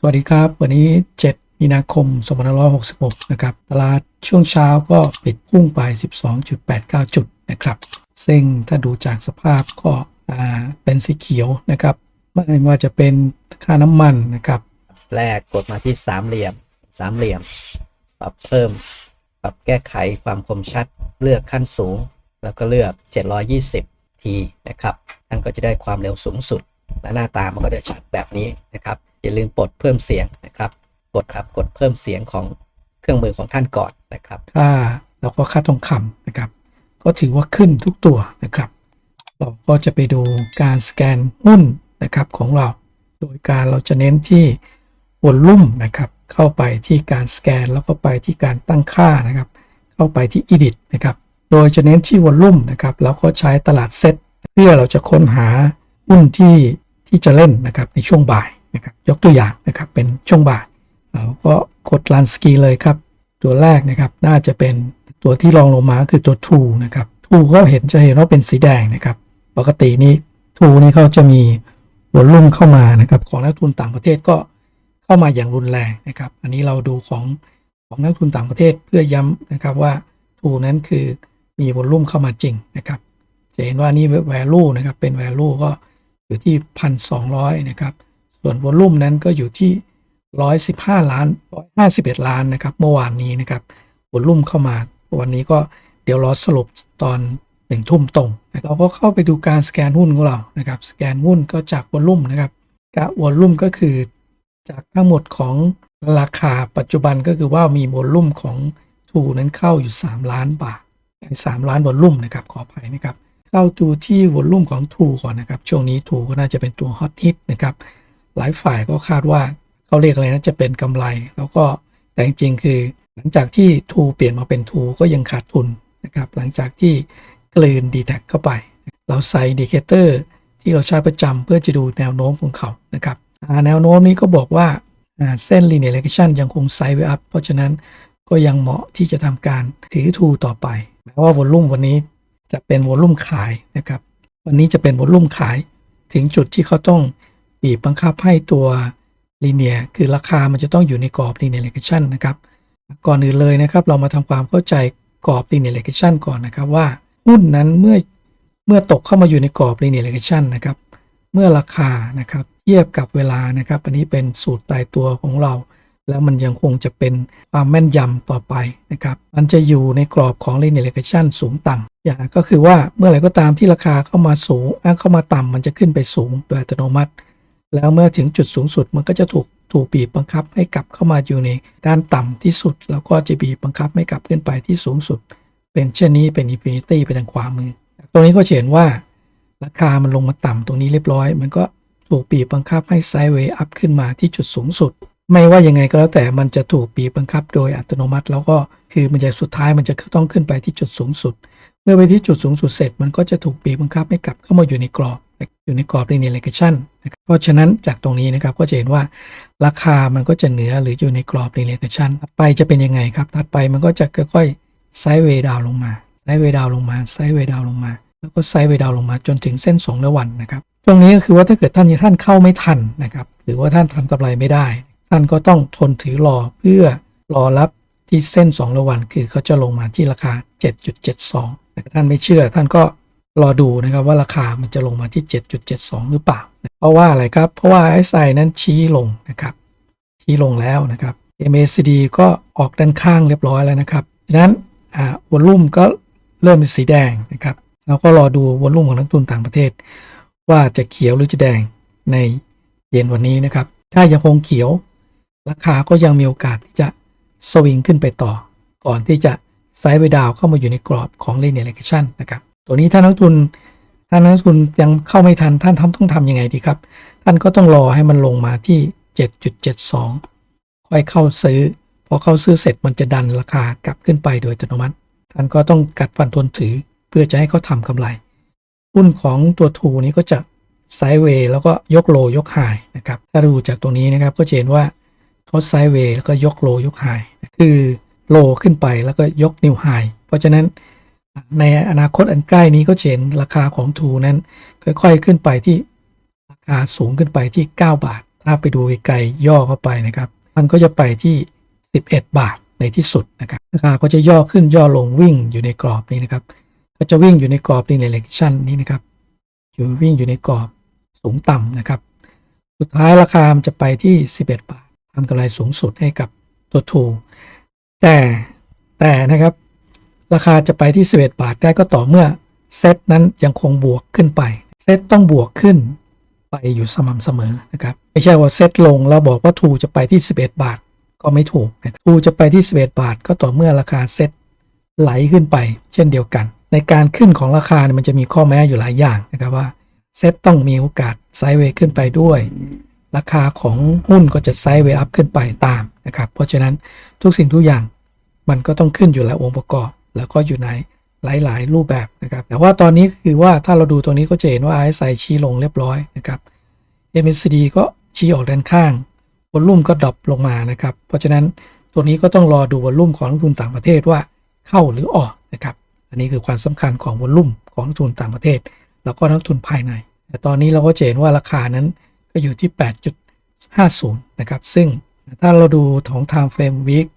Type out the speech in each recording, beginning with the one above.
สวัสดีครับ วันนี้ 7 มีนาคม 2566 นะครับ ตลาดช่วงเช้าก็ปิดพุ่งไป 12.89 จุดนะครับ ซึ่งถ้าดูจากสภาพก็เป็นสีเขียวนะครับ ไม่ว่าจะเป็นค่าน้ำมันนะครับแรกกดมาที่สามเหลี่ยมสามเหลี่ยม ปรับเพิ่ม ปรับแก้ไขความคมชัด เลือกขั้นสูง แล้วก็เลือก 720 ทีนะครับ ท่านก็จะได้ความเร็วสูงสุด และหน้าตามันก็จะชัดแบบนี้นะครับ อย่าลืมปลดเพิ่มเสียงนะครับกดครับกดเพิ่มเสียงของเครื่องมือของท่านก่อนนะครับค่าแล้วก็ค่าทองคำนะครับ ก็ถือว่าขึ้นทุกตัวนะครับ เราก็จะไปดูการสแกนหุ้นนะครับของเรา โดยการเราจะเน้นที่วอลลุ่มนะครับ เข้าไปที่การสแกนแล้วก็ไปที่การตั้งค่านะครับ เข้าไปที่ edit นะครับ โดยจะเน้นที่วอลลุ่มนะครับแล้วก็ใช้ตลาดเซตเพื่อเราจะค้นหาหุ้นที่ที่จะเล่นนะครับในช่วงบ่าย นะครับยกตัวอย่างนะครับเป็นช่วงบ่ายเราก็กดลันสกีเลยครับ ตัวแรกนะครับน่าจะเป็นตัวที่รองลงมาก็คือตัว True นะครับ True ก็เห็นจะเห็นว่าเป็นสีแดงนะครับ ปกตินี้ True นี่เขาจะมีวอลลุ่มเข้ามานะครับของนักทุนต่างประเทศก็เข้ามาอย่างรุนแรงนะครับ อันนี้เราดูของของนักทุนต่างประเทศเพื่อย้ำนะครับว่า True นั้นคือมีวอลลุ่มเข้ามาจริงนะครับจะเห็นว่านี่ value นะครับเป็น value ก็อยู่ที่ 1,200 นะครับ ส่วนวอลลุ่มนั้นก็อยู่ที่ 115 ล้าน 151 ล้านนะครับ เมื่อวานนี้นะครับวอลลุ่มเข้ามา วันนี้ก็เดี๋ยวรอสรุปตอนหนึ่งทุ่มตรงเราก็เข้าไปดูการสแกนหุ้นของเรานะครับ สแกนหุ้นก็จากวอลลุ่มนะครับกะวอลลุ่มก็คือจากทั้งหมดของราคาปัจจุบันก็คือว่ามีวอลลุ่มของทูนั้นเข้าอยู่ 3 ล้านบาท3ล้านวอลลุ่มนะครับขออภัยนะครับ เข้าดูที่วอลลุ่มของ True ก่อนนะครับ ช่วงนี้ True ก็น่าจะเป็นตัวฮอตฮิตนะครับ หลายฝ่ายก็คาดว่าเขาเรียกอะไรนะจะเป็นกำไร แล้วก็แต่จริงคือ หลังจากที่ True เปลี่ยนมาเป็น True ก็ยังขาดทุนนะครับหลังจากที่กลืน d t แทเข้าไป เราใส่ดิเคเตอร์ที่เราใช้ประจำเพื่อจะดูแนวโน้มของเขานะครับแนวโน้มนี้ก็บอกว่าเส้น linear regression ยังคงไซด์ไว้อัพเพราะฉะนั้นก็ยังเหมาะที่จะทำการถือ True ต่อไปแม้ว่าวอลลุ่มวันนี้จะเป็นวอลลุ่มขายนะครับ วันนี้จะเป็นวอลลุ่มขายถึงจุดที่เขาต้อง บีบบังคับให้ตัวลีเนียคือราคามันจะต้องอยู่ในกรอบ linear regression นะครับ ก่อนอื่นเลยนะครับ เรามาทำความเข้าใจกรอบ linear regression ก่อนนะครับว่าหุ้นนั้นเมื่อเมื่อตกเข้ามาอยู่ในกรอบ linear regression นะครับ เมื่อราคานะครับเทียบกับเวลานะครับ อันนี้เป็นสูตรตายตัวของเรา แล้วมันยังคงจะเป็นความแม่นยำต่อไปนะครับ มันจะอยู่ในกรอบของ linear regression สูงต่ำอย่างก็คือว่าเมื่อไหร่ก็ตามที่ราคาเข้ามาสูงเข้ามาต่ำมันจะขึ้นไปสูงโดยอัตโนมัติ แล้วเมื่อถึงจุดสูงสุดมันก็จะถูกถูกบีบบังคับให้กลับเข้ามาอยู่ในด้านต่ำที่สุด แล้วก็จะบีบบังคับให้กลับขึ้นไปที่สูงสุด เป็นเช่นนี้เป็นอินฟินิตี้ไปทางขวามือ ตรงนี้ก็เห็นว่า ราคามันลงมาต่ำตรงนี้เรียบร้อย มันก็ถูกบีบบังคับให้ไซด์เวย์อัพขึ้นมาที่จุดสูงสุด ไม่ว่ายังไงก็แล้วแต่มันจะถูกบีบบังคับโดยอัตโนมัติ แล้วก็คือมันจะสุดท้ายมันจะต้องขึ้นไปที่จุดสูงสุด เมื่อไปที่จุดสูงสุดเสร็จ มันก็จะถูกบีบบังคับให้กลับเข้ามาอยู่ในกรอบ อยู่ในกรอบ linear regression นะครับเพราะฉะนั้นจากตรงนี้นะครับก็จะเห็นว่าราคามันก็จะเหนือหรืออยู่ในกรอบ linear regression ถัดไปจะเป็นยังไงครับถัดไปมันก็จะค่อยๆไซด์เวดาวลงมาไซด์เวดาวลงมาไซด์เวดาวลงมา แล้วก็ไซด์เวดาวลงมาจนถึงเส้น2ระวันนะครับตรงนี้ก็คือว่าถ้าเกิดท่านท่านเข้าไม่ทันนะครับหรือว่าท่านทำกำไรไม่ได้ ท่านก็ต้องทนถือรอเพื่อรอรับที่เส้น2ระวันคือเขาจะลงมาที่ราคา 7.72แต่ท่านไม่เชื่อท่านก็ รอดูนะครับว่าราคามันจะลงมาที่ 7.72 หรือเปล่า เพราะว่าอะไรครับ เพราะว่าไอไซนั้นชี้ลงนะครับ ชี้ลงแล้วนะครับ MACD ก็ออกด้านข้างเรียบร้อยแล้วนะครับฉะนั้นอ่าวอลลุ่มก็เริ่มเป็นสีแดงนะครับเราก็รอดูวอลลุ่มของนักทุนต่างประเทศ ว่าจะเขียวหรือจะแดงในเย็นวันนี้นะครับ ถ้ายังคงเขียว ราคาก็ยังมีโอกาสที่จะสวิงขึ้นไปต่อ ก่อนที่จะไซด์ไปดาวเข้ามาอยู่ในกรอบของ linear regression นะครับ ตัวนี้ถ้านักทุนถ้านักทุนยังเข้าไม่ทันท่านทำต้องทำยังไงดีครับ ท่านก็ต้องรอให้มันลงมาที่ 7.72 ค่อยเข้าซื้อ พอเข้าซื้อเสร็จมันจะดันราคากลับขึ้นไปโดยอัตโนมัติ ท่านก็ต้องกัดฟันทนถือเพื่อจะให้เขาทำกำไร หุ้นของตัวทูนี้ก็จะไซด์เวย์แล้วก็ยกโลยกไฮนะครับ ถ้าดูจากตรงนี้นะครับก็จะเห็นว่าเขาไซด์เวย์แล้วก็ยกโลยกไฮคือโลขึ้นไปแล้วก็ยกนิวไฮเพราะฉะนั้น ในอนาคตอันใกล้นี้ก็เห็นราคาของทูนั้น ค่อยๆขึ้นไปที่ราคาสูงขึ้นไปที่ 9 บาท ถ้าไปดูไกลๆย่อเข้าไปนะครับ มันก็จะไปที่ 11 บาทในที่สุดนะครับราคาก็จะย่อขึ้นย่อลงวิ่งอยู่ในกรอบนี้นะครับ ก็จะวิ่งอยู่ในกรอบนี้ในเลกชันนี้นะครับ อยู่วิ่งอยู่ในกรอบสูงต่ำนะครับ สุดท้ายราคามจะไปที่ 11 บาททำกำไรสูงสุดให้กับตัวทูแต่แต่นะครับ ราคาจะไปที่ 11 บาทได้ก็ต่อเมื่อเซตนั้นยังคงบวกขึ้นไป เซตต้องบวกขึ้นไปอยู่สม่ำเสมอนะครับ ไม่ใช่ว่าเซตลงแล้วบอกว่าทูจะไปที่ 11 บาทก็ไม่ถูกทูจะไปที่ 11 บาท ก็ต่อเมื่อราคาเซตไหลขึ้นไป เช่นเดียวกัน ในการขึ้นของราคาเนี่ยมันจะมีข้อแม้อยู่หลายอย่างนะครับว่าเซตต้องมีโอกาสไซด์เวย์ขึ้นไปด้วย ราคาของหุ้นก็จะไซด์เวย์อัพขึ้นไปตามนะครับ เพราะฉะนั้นทุกสิ่งทุกอย่างมันก็ต้องขึ้นอยู่แล้วองค์ประกอบ แล้วก็อยู่ในหลาย ๆ รูปแบบนะครับ แต่ว่าตอนนี้คือว่าถ้าเราดูตัวนี้ก็จะเห็นว่า RSI ชี้ลงเรียบร้อยนะครับ MACD ก็ชี้ออกด้านข้างวอลลุ่มก็ดรอปลงมานะครับ เพราะฉะนั้นตัวนี้ก็ต้องรอดูวอลลุ่มของนักทุนต่างประเทศว่าเข้าหรือออกนะครับ อันนี้คือความสำคัญของวอลลุ่มของนักทุนต่างประเทศ แล้วก็นักทุนภายใน แต่ตอนนี้เราก็จะเห็นว่าราคานั้นก็อยู่ที่ 8.50 นะครับ ซึ่งถ้าเราดูของ Time Frame Week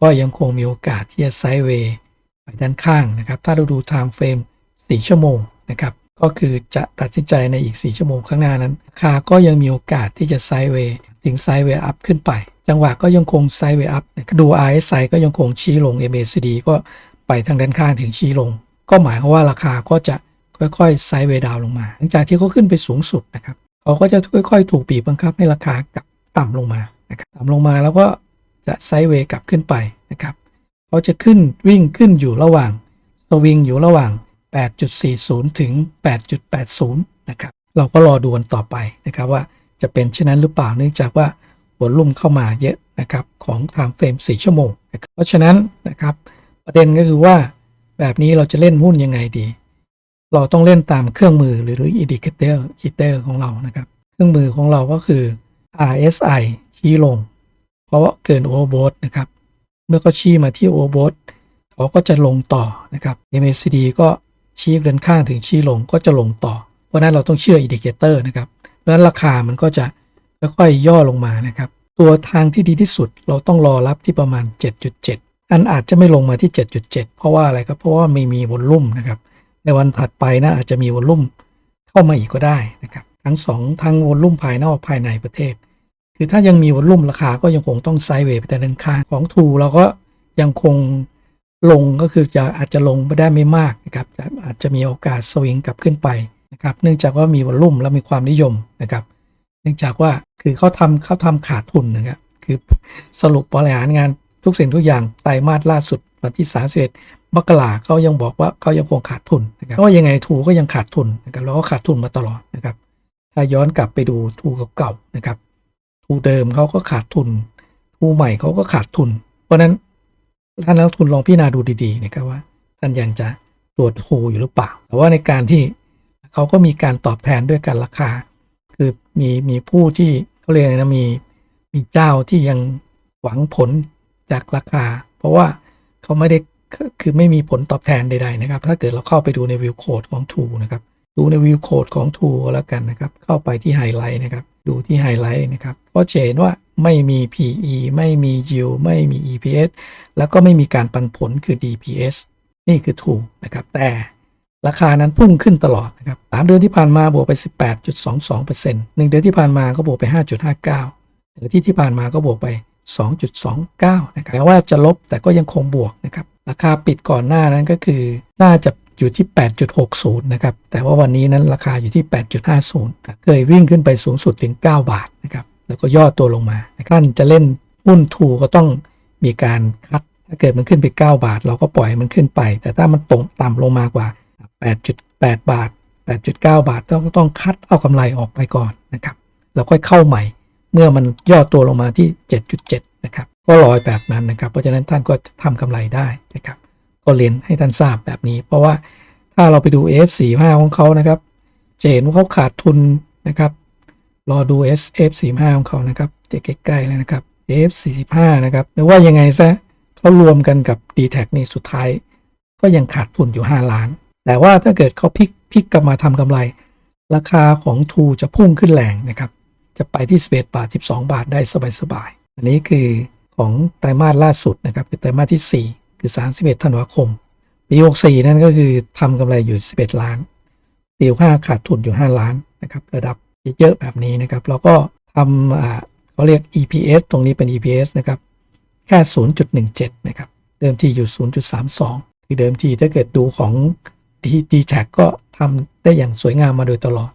ก็ยังคงมีโอกาสที่จะไซด์เวย์ ไปด้านข้างนะครับ ถ้าเราดู Time Frame 4 ชั่วโมงนะครับ ก็คือจะตัดสินใจในอีก 4 ชั่วโมงข้างหน้านั้นราคาก็ยังมีโอกาสที่จะไซด์เวย์ถึงไซด์เวย์อัพขึ้นไป จังหวะก็ยังคงไซด์เวย์อัพดู RSI ก็ยังคงชี้ลง MACD ก็ไปทางด้านข้างถึงชี้ลง ก็หมายความว่าราคาก็จะค่อยๆไซด์เวย์ดาวลงมา หลังจากที่เขาขึ้นไปสูงสุดนะครับเขาก็จะค่อยๆ ถูกบีบบังคับให้ราคากลับต่ำลงมานะครับต่ำลงมาแล้วก็จะไซด์เวย์กลับขึ้นไปนะครับ เขาจะขึ้นวิ่งขึ้นอยู่ระหว่างสวิงอยู่ระหว่าง 8.40 ถึง 8.80 นะครับ เราก็รอดูกันต่อไปนะครับว่าจะเป็นเช่นนั้นหรือเปล่าเนื่องจากว่าหัวลุ่มเข้ามาเยอะนะครับของทางเฟรม 4 ชั่วโมง เพราะฉะนั้นนะครับประเด็นก็คือว่าแบบนี้เราจะเล่นหุ้นยังไงดี เราต้องเล่นตามเครื่องมือหรือ indicator indicator ของเรานะครับ เครื่องมือของเราก็คือ RSI ชี้ลง เพราะว่าเกิน overbought นะครับ เมื่อเขาชี้มาที่ overbought เขาก็จะลงต่อนะครับ MACD ก็ชี้เดินข้างถึงชี้ลงก็จะลงต่อ เพราะนั้นเราต้องเชื่อ indicator นะครับ เพราะฉะนั้นราคามันก็จะค่อยๆย่อลงมานะครับ ตัวทางที่ดีที่สุดเราต้องรอรับที่ประมาณ 7.7 อันอาจจะไม่ลงมาที่ 7.7 เพราะว่าอะไรครับ เพราะว่าไม่มีวอลลุ่มนะครับ ในวันถัดไปนะอาจจะมีวอลลุ่มเข้ามาอีกก็ได้นะครับ ทั้งสองทั้งวอลลุ่มภายนอกภายในประเทศ คือถ้ายังมีวอลุ่มราคาก็ยังคงต้องไซด์เวย์ไปแต่ด้านข้างของทูเราก็ยังคงลงก็คือจะอาจจะลงไม่ได้ไม่มากนะครับอาจจะมีโอกาสสวิงกลับขึ้นไปนะครับเนื่องจากว่ามีวอลุ่มและมีความนิยมนะครับ เนื่องจากว่าคือเขาทำเขาทำขาดทุนนะครับคือสรุปบริหารงานทุกสิ่งทุกอย่างไตรมาสล่าสุดวันที่ 31มกราเขายังบอกว่าเขายังคงขาดทุนนะครับเพราะว่ายังไงทูก็ยังขาดทุนนะครับแล้วก็ขาดทุนมาตลอดนะครับถ้าย้อนกลับไปดูทูเก่าๆนะครับ ทูเดิมเขาก็ขาดทุน ทูใหม่เขาก็ขาดทุน เพราะนั้นท่านนักลงทุนลองพิจารณาดูดีๆนะครับว่า ท่านยังจะตัวจทูอยู่หรือเปล่า แต่ว่าในการที่เขาก็มีการตอบแทนด้วยการราคา คือมีมีผู้ที่เขาเรียกนะมีมีเจ้าที่ยังหวังผลจากราคา เพราะว่าเขาไม่ได้คือไม่มีผลตอบแทนใดๆนะครับ ถ้าเกิดเราเข้าไปดูในวิวโคดของ t ูนะครับ ดูในวิวโคดของ t ูแล้วกันนะครับ เข้าไปที่ไฮไลท์นะครับ ดูที่ไฮไลท์นะครับก็จะเห็นว่าไม่มี PE ไม่มี yield ไม่มี EPS แล้วก็ไม่มีการปันผลคือ DPS นี่คือ t ูกนะครับแต่ราคานั้นพุ่งขึ้นตลอดนะครับสามเดือนที่ผ่านมาบวกไป 18.22%หนึ่งเดือนที่ผ่านมาก็บวกไป 5.59หรือที่ที่ผ่านมาก็บวกไป 2.29 นะครับแม้ว่าจะลบแต่ก็ยังคงบวกนะครับ ราคาปิดก่อนหน้านั้นก็คือน่าจะ อยู่ที่ 8.60 นะครับ แต่ว่าวันนี้นั้นราคาอยู่ที่ 8.50 เคยวิ่งขึ้นไปสูงสุดถึง 9 บาทนะครับ แล้วก็ย่อตัวลงมาท่านจะเล่นหุ้นทูก็ต้องมีการคัด ถ้าเกิดมันขึ้นไป 9 บาท เราก็ปล่อยมันขึ้นไป แต่ถ้ามันตกต่ำลงมากว่า 8.8 บาท 8.9 บาทต้องต้องคัดเอากำไรออกไปก่อนนะครับแล้วค่อยเข้าใหม่ เมื่อมันย่อตัวลงมาที่ 7.7 นะครับ ก็ลอยแบบนั้นนะครับ เพราะฉะนั้นท่านก็จะทำกำไรได้นะครับ ก็เรียนให้ท่านทราบแบบนี้ เพราะว่าถ้าเราไปดู F45 ของเขานะครับจะเห็นว่าเขาขาดทุนนะครับ รอดู S F45 ของเขานะครับจะใกล้ๆเลยนะครับ F45 นะครับไม่ว่ายังไงซะเขารวมกันกับ d t แทนี่สุดท้าย ก็ยังขาดทุนอยู่ 5 ล้าน แต่ว่าถ้าเกิดเขาพลิกพลิกกลับมาทำกำไร ราคาของทูจะพุ่งขึ้นแรงนะครับ จะไปที่ 11 บาท 12 บาทได้สบายๆอันนี้คือของไตรมาสล่าสุดนะครับคือไตรมาสที่ 4 คือ 31ธันวาคม ปี64 นั่นก็คือทำกำไรอยู่ 11 ล้าน ปี65ขาดทุนอยู่ 5 ล้านนะครับ ระดับเยอะๆแบบนี้นะครับ เราก็ทำอ่าเขาเรียก EPS ตรงนี้เป็น EPS นะครับ แค่ 0.17 นะครับ เดิมทีอยู่ 0.32 คือเดิมทีถ้าเกิดดูของ d t a g ก็ทำได้อย่างสวยงามมาโดยตลอด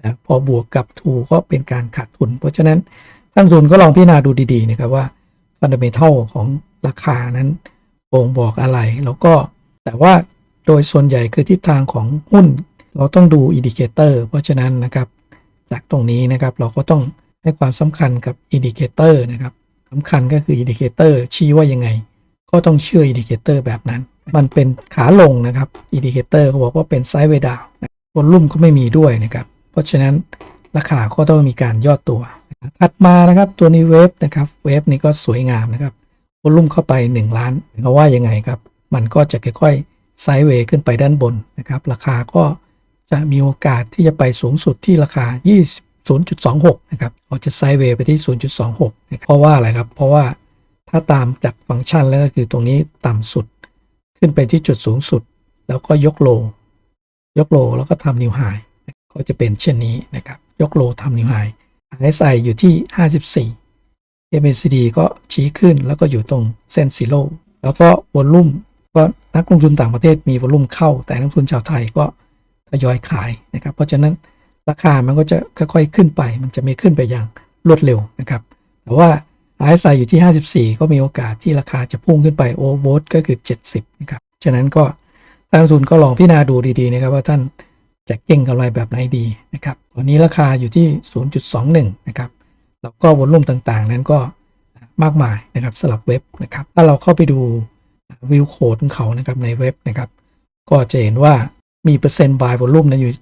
นะพอบวกกับทูก็เป็นการขาดทุน เพราะฉะนั้นท่านทุนก็ลองพิจารณาดูดีๆนะครับว่าฟันเดเมทัลของราคานั้น บ่งบอกอะไร แล้วก็แต่ว่าโดยส่วนใหญ่คือทิศทางของหุ้น เราต้องดูอินดิเคเตอร์เพราะฉะนั้นนะครับ จากตรงนี้นะครับเราก็ต้องให้ความสำคัญกับอินดิเคเตอร์นะครับสำคัญก็คืออินดิเคเตอร์ชี้ว่ายังไง ก็ต้องเชื่ออินดิเคเตอร์แบบนั้น มันเป็นขาลงนะครับอินดิเคเตอร์เขาบอกว่าเป็นไซด์เวดาวบนลุ่มก็ไม่มีด้วยนะครับ เพราะฉะนั้นราคาก็ต้องมีการย่อตัวถัดมานะครับตัวนี้เวฟนะครับเวฟนี้ก็สวยงามนะครับ วอลุ่มเข้าไป 1 ล้านเขาว่ายังไงครับ มันก็จะค่อยๆไซด์เวย์ขึ้นไปด้านบนนะครับ ราคาก็จะมีโอกาสที่จะไปสูงสุดที่ราคา20.26 นะครับเราจะไซด์เวย์ไปที่ 0.26นะครับเพราะว่าอะไรครับ เพราะว่าถ้าตามจากฟังก์ชันแล้วก็คือตรงนี้ต่ำสุดขึ้นไปที่จุดสูงสุด แล้วก็ยกโล ยกโลแล้วก็ทำนิวไฮก็จะเป็นเช่นนี้นะครับ ยกโลทำนิวไฮ RSI อยู่ที่ 54 MACD ก็ชี้ขึ้นแล้วก็อยู่ตรงเส้นซีโร่แล้วก็วอลลุ่มก็นักลงทุนต่างประเทศมีวอลลุ่มเข้า แต่นักลงทุนชาวไทยก็ทยอยขายนะครับ เพราะฉะนั้นราคามันก็จะค่อยๆขึ้นไป มันจะไม่ขึ้นไปอย่างรวดเร็วนะครับ แต่ว่า RSI อยู่ที่ 54 ก็มีโอกาสที่ราคาจะพุ่งขึ้นไปโอเวอร์ก็คือ 70 นะครับ ฉะนั้นก็นักลงทุนก็ลองพิจารณาดูดีๆนะครับว่าท่านจะเก็งกำไรแบบไหนดีนะครับ ตอนนี้ราคาอยู่ที่ 0.21 นะครับ แล้วก็วอลลุ่มต่างๆ นั้นก็มากมายนะครับสลับเว็บนะครับ ถ้าเราเข้าไปดูวิวโค้ดของเขานะครับในเว็บนะครับ ก็จะเห็นว่ามีเปอร์เซ็นต์บายวอลลุ่มนั้นอยู่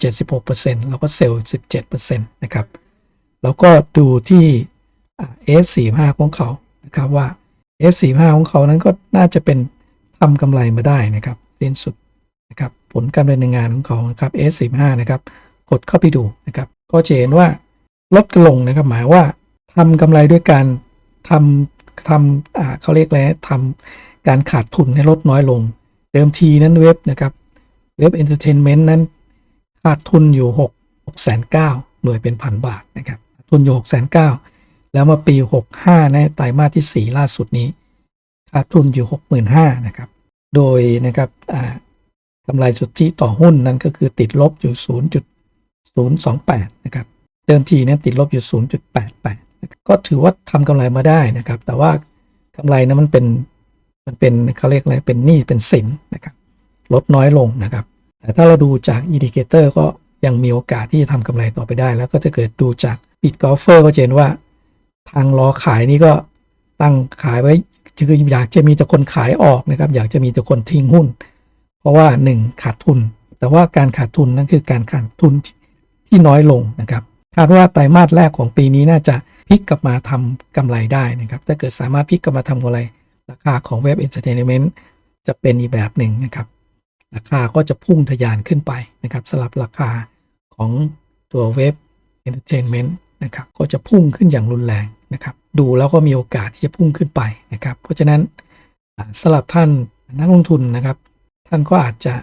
76%แล้วก็เซลล์17%นะครับ แล้วก็ดูที่ F45 ของเขานะครับว่า F45 ของเขานั้นก็น่าจะเป็นทำกำไรมาได้นะครับสิ้นสุดนะครับผลการดำเนินงานของเขาครับ S45 นะครับ กดเข้าไปดูนะครับ ก็จะเห็นว่าลดลงนะครับ หมายว่า ทำกำไรด้วยการทำทำอ่าเขาเรียกแล้วทำการขาดทุนให้ลดน้อยลง เดิมทีนั้นเว็บนะครับเว็บเอนเตอร์เทนเมนต์นั้นขาดทุนอยู่6 6 9 0 0หน่วยเป็นพันบาทนะครับทุนอยู่6 9 0 0แล้วมาปี 65ในไตรมาสที่ 4 ล่าสุดนี้ ขาดทุนอยู่ 65,000นะครับโดยนะครับอ่ากำไรสุทธิต่อหุ้นนั้นก็คือติดลบอยู่ 0.028 นะครับ เดิมทีเนี่ยติดลบอยู่ 0.88 ก็ถือว่าทำกำไรมาได้นะครับ แต่ว่ากำไรนั้นมันเป็นมันเป็นเขาเรียกอะไรเป็นหนี้เป็นสินนะครับ ลดน้อยลงนะครับ แต่ถ้าเราดูจากอินดิเคเตอร์ก็ยังมีโอกาสที่จะทำกำไรต่อไปได้ แล้วก็จะเกิดดูจากปิดกอล์ฟเฟอร์ก็เห็นว่า ทางรอขายนี่ก็ตั้งขายไว้คืออยากจะมีแต่คนขายออกนะครับ อยากจะมีแต่คนทิ้งหุ้น เพราะว่า 1 ขาดทุน แต่ว่าการขาดทุนนั่นคือการขาดทุนที่ที่น้อยลงนะครับคาดว่าไตรมาสแรกของปีนี้น่าจะ พลิกกลับมาทำกำไรได้นะครับถ้าเกิดสามารถพลิกกลับมาทำกำไร ราคาของเว็บเอนเตอร์เทนเมนต์จะเป็นอีกแบบหนึ่งนะครับ ราคาก็จะพุ่งทะยานขึ้นไปนะครับสลับราคาของตัวเว็บเอนเตอร์เทนเมนต์นะครับก็จะพุ่งขึ้นอย่างรุนแรงนะครับ ดูแล้วก็มีโอกาสที่จะพุ่งขึ้นไปนะครับ เพราะฉะนั้นสำหรับท่านนักลงทุนนะครับ ท่านก็อาจจะ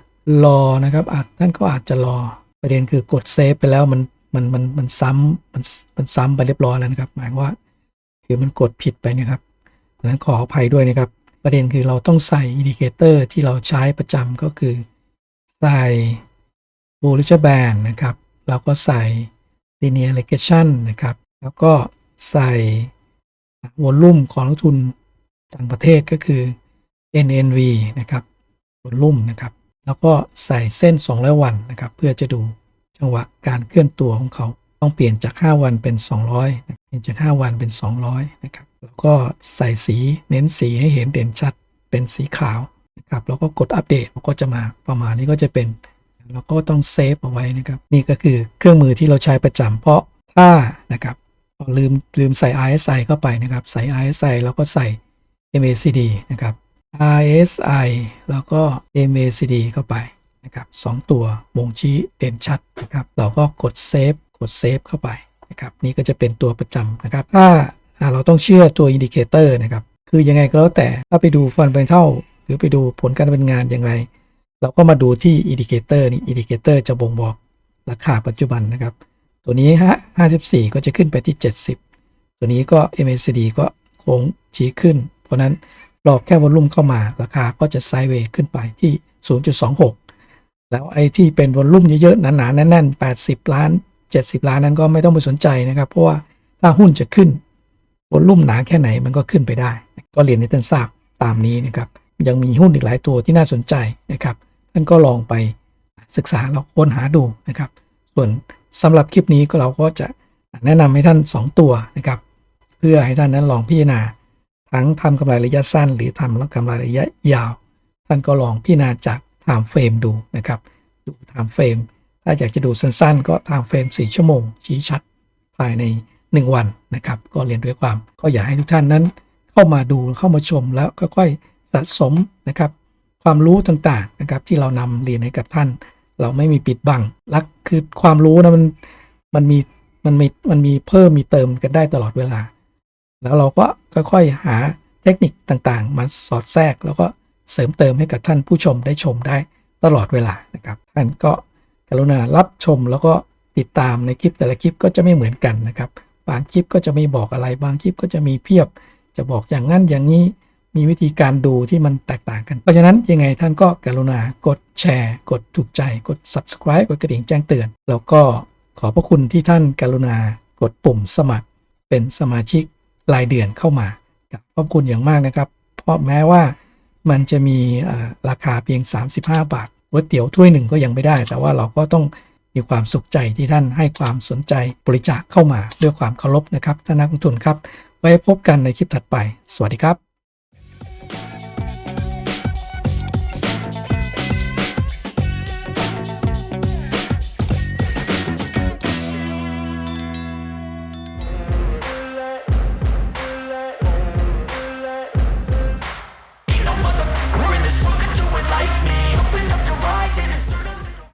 รอนะครับอาจท่านก็อาจจะรอประเด็นคือกดเซฟไปแล้วมัน มันมันมันซ้ำมันมันซ้ำไปเรียบร้อยแล้วนะครับ หมายว่าคือมันกดผิดไปนะครับดังนั้นขออภัยด้วยนะครับ ประเด็นคือเราต้องใส่อินดิเคเตอร์ที่เราใช้ประจำก็คือ ใส่ Bollinger Band นะครับ แล้วก็ใส่ Linear Regression นะครับ แล้วก็ใส่วอลลุ่มของนักทุนต่างประเทศก็คือ NNV นะครับวอลลุ่มนะครับ แล้วก็ใส่เส้น 200 วันนะครับ เพื่อจะดู จังหวะการเคลื่อนตัวของเขาต้องเปลี่ยนจาก 5 วันเป็น 200นะเปลี่ยนจาก 5 วันเป็น 200นะครับแล้วก็ใส่สีเน้นสีให้เห็นเด่นชัดเป็นสีขาวนะครับแล้วก็กดอัปเดตมันก็จะมาประมาณนี้ก็จะเป็นเราก็ต้องเซฟเอาไว้นะครับนี่ก็คือเครื่องมือที่เราใช้ประจำเพราะถ้านะครับเราลืมลืมใส่ RSI เข้าไปนะครับ ใส่ RSI แล้วก็ใส่ MACD นะครับ RSI แล้วก็ MACD เข้าไป นะครับสองตัวบ่งชี้เด่นชัดนะครับ เราก็กดเซฟกดเซฟเข้าไปนะครับ นี่ก็จะเป็นตัวประจำนะครับ ถ้าเราต้องเชื่อตัวอินดิเคเตอร์นะครับ คือยังไงก็แล้วแต่ถ้าไปดูฟันเป็นเท่าหรือไปดูผลการดำเนินงานอย่างไร เราก็มาดูที่อินดิเคเตอร์นี่อินดิเคเตอร์จะบ่งบอกราคาปัจจุบันนะครับ ตัวนี้ฮะ54 ก็จะขึ้นไปที่ 70 ตัวนี้ก็ MACD ก็โค้งชี้ขึ้น เพราะนั้นรอแค่วอลุ่มเข้ามาราคาก็จะไซด์เวย์ขึ้นไปที่ 0.26 แล้วไอ้ที่เป็นวอลลุ่มเยอะๆหนาๆแน่นๆ80 ล้าน 70 ล้านนั้นก็ไม่ต้องไปสนใจนะครับ เพราะว่าถ้าหุ้นจะขึ้นวอลลุ่มหนาแค่ไหนมันก็ขึ้นไปได้ ก็เรียนให้ท่านทราบตามนี้นะครับยังมีหุ้นอีกหลายตัวที่น่าสนใจนะครับท่านก็ลองไปศึกษาแล้วค้นหาดูนะครับ ส่วนสำหรับคลิปนี้ก็เราก็จะแนะนำให้ท่าน 2 ตัวนะครับ เพื่อให้ท่านนั้นลองพิจารณา ทั้งทำกำไรระยะสั้น หรือทำกำไรระยะยาว ท่านก็ลองพิจารณาจาก ไทม์เฟรมดูนะครับดูไทม์เฟรมถ้าอยากจะดูสั้นๆ ก็ไทม์เฟรม4 ชั่วโมง ชี้ชัดภายใน 1 วันนะครับ ก็เรียนด้วยความ ก็อยากให้ทุกท่านนั้น เข้ามาดูเข้ามาชมแล้วค่อยๆสะสมนะครับ ความรู้ต่างๆนะครับที่เรานำเรียนให้กับท่าน เราไม่มีปิดบังลักคือความรู้นะมันมันมีมันมีมันมีเพิ่มมีเติมกันได้ตลอดเวลา แล้วเราก็ค่อยๆหาเทคนิคต่างๆ มาสอดแทรกแล้วก็ เสริมเติมให้กับท่านผู้ชมได้ชมได้ตลอดเวลานะครับท่านก็กรุณารับชมแล้วก็ติดตามในคลิปแต่ละคลิปก็จะไม่เหมือนกันนะครับ บางคลิปก็จะไม่บอกอะไร บางคลิปก็จะมีเพียบ จะบอกอย่างนั้นอย่างนี้มีวิธีการดูที่มันแตกต่างกัน เพราะฉะนั้นยังไงท่านก็กรุณากดแชร์ กดถูกใจ กด subscribe กดกระดิ่งแจ้งเตือน แล้วก็ขอบพระคุณที่ท่านกรุณากดปุ่มสมัคร เป็นสมาชิกรายเดือนเข้ามาครับขอบคุณอย่างมากนะครับ เพราะแม้ว่า มันจะมีราคาเพียง 35 บาทก๋วยเตี๋ยวถ้วยหนึ่งก็ยังไม่ได้ แต่ว่าเราก็ต้องมีความสุขใจที่ท่านให้ความสนใจบริจาคเข้ามาด้วยความเคารพนะครับท่านนักลงทุนครับ ไว้พบกันในคลิปถัดไป สวัสดีครับ